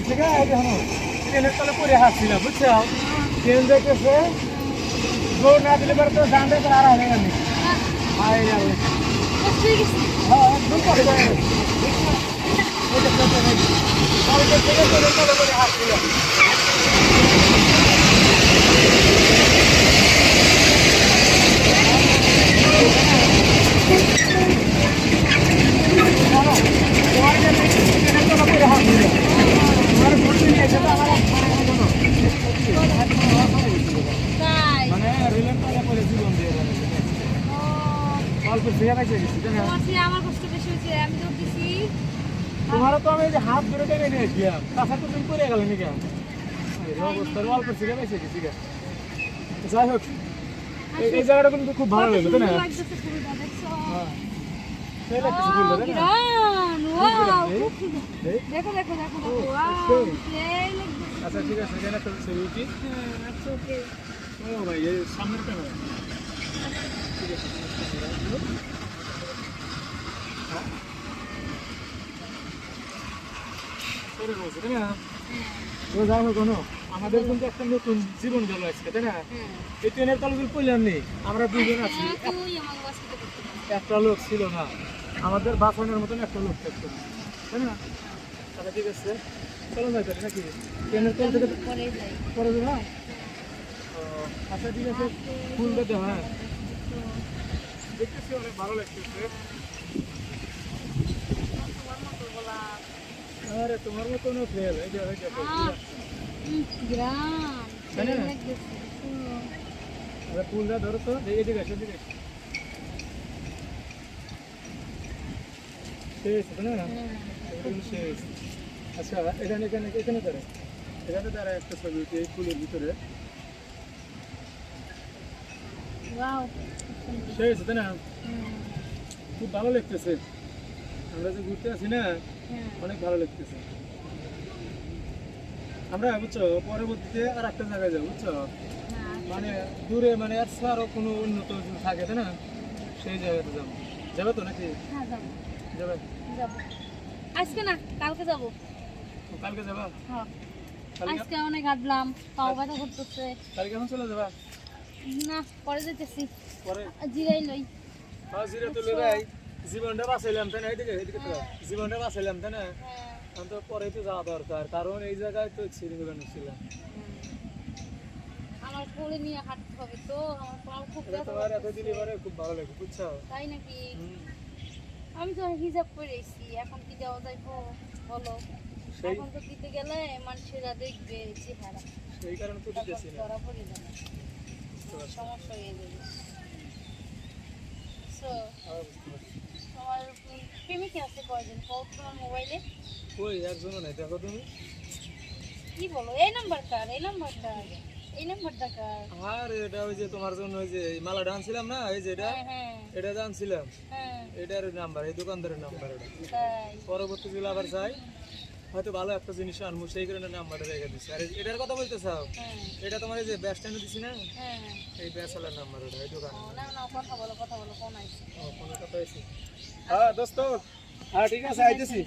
থেকে এই দেখো ট্রেনের তলে পরে হাসছিলাম বুঝছ ট্রেন দেখতেছে দৌড় না দিলে পরে তো জানতে তো আর হবে না হাই আল্লাহ হ্যাঁ একদম পরে। কলকাতা থেকে ট্রেনের তলে পরে হাসছিলাম জানো, তোমার কাছে ট্রেনের তলে পরে হাসছিলাম তোমার ঘুরতে নিয়ে এসে তো আমার তাই মানে রেলের তলে পরে জীবন দিয়ে গেল ও অল্প ফিরে গেছে গেছি জানো তোমার চেয়ে আমার কষ্ট বেশি হয়েছে আমি তো দিছি তোমারও তো আমি যে হাত ধরে টেনে নিয়ে তাছাড়া তো তুমি পড়ে গেলে নাকি অবস্থার অল্প ফিরে গেছে গেছি গা। যাই হোক এই- জায়গাটা কিন্তু খুব ভালো লাগল তাই না? দেখো। দেখো। দেখো। আচ্ছা ঠিক আছে এখানে একটা ছবি উঠি। আচ্ছা, okay. ও ভাই এই আছে হ্যাঁ? তো যাই হোক আমাদের কিন্তু একটা নতুন জীবন গেল আজকে তাই না? এই ট্রেনের তলগুলো পড়লাম নেই আমরা দুজন আছি। হ্যাঁ, তুই আমাকে বাঁচাতে পারতি না। একটা লোক ছিল না আমাদের বাঁচানোর মতন একটা লোক থাকতো না তাই না? তাহলে ঠিক আছে চলো যাই তাহলে নাকি? ট্রেনের তল থেকে পরে যাই। পরে হ্যাঁ? আচ্ছা ঠিক আছে ফুল দে হ্যাঁ। দেখতেছি অনেক ভালো লাগতেছে তোমার মতো। আরে তোমার মতন ফেল এই যে এই যে আহ, তাই না? সেই লাগতেছে। হুম। আরে ফুলটা ধরো তো এই দিকে। শেষ না শেষ আচ্ছা এখানে এখানে এখানে দাঁড়া এখানে দাঁড়া একটা ছবি এই ফুলের ভিতরে খুব তাই না? খুব ভালো লাগতেছে। আমরা যে ঘুরতে আছি না অনেক ভালো লাগতেছে। আমরা বুঝছ পরবর্তীতে আর একটা জায়গায় যাব বুঝছ? হ্যাঁ, মানে দূরে মানে আর কোনো উন্নত থাকে তাই না? সেই জায়গাতে যাব। যাবে তো নাকি? হ্যাঁ, যাব, আজকে না কালকে যাব। কালকে যাবা? হ্যাঁ। আজকে অনেক হাঁটলাম পাও ব্যথা করতেছে। কালকে এখন চলে যাবা? না পরে যেতেছি। জিরাই লই। হ্যাঁ জিরে তুলে জীবনটা বাঁচাইলাম তাই না তো। জীবনটা বাঁচাইলাম তাই না? হ্যাঁ, তো পরে তো যাওয়া দরকার। কারণ এই জায়গায় তো ছিড়িগুলো ছিল আমার কোলে নিয়ে হাঁটতে হবে তো আমার পাও খুব ব্যথা তোমার এত করতেছে। দিলে খুব ভালো লাগে বুঝছ? তাই নাকি? আমি তো হিজাব করে এসেছি এখন কি যাওয়া যাইবো বলো? এখন তো দিতে গেলে মানুষেরা দেখবে চেহারা। সেই কারণে তো দিতেছি না। সমস্যা হয়ে যাবে So, বুঝতে পারছি। তোমার প্রেমিকা আছে কয়জন কও তোমার মোবাইলে কই একজনও নাই দেখো তুমি কি বলো এই নাম্বারটা এই নাম্বারটা এই নাম্বারটা কার আর এটা ওই যে তোমার জন্য ওই যে মালাটা না এই যে এটা হ্যাঁ হ্যাঁ। এটা হ্যাঁ এটার নাম্বার এই দোকানদারের নাম্বার এটা। পরবর্তী আবার চাই। হয়তো ভালো একটা জিনিস আনব সেই কারণে নাম্বারটা রেখে দিচ্ছি আর এটার কথা বলতে চাও হ্যাঁ। এটা তোমার এই যে ব্যাস টাইমে দিছি না? এই এই ব্যাসালার নাম্বার ওটা এই দোকানে না না কথা বলো কথা বলো কোন আইছে। ও, কোনো কথা হ্যাঁ দোস্ত। হ্যাঁ ঠিক আছে আইতেছি।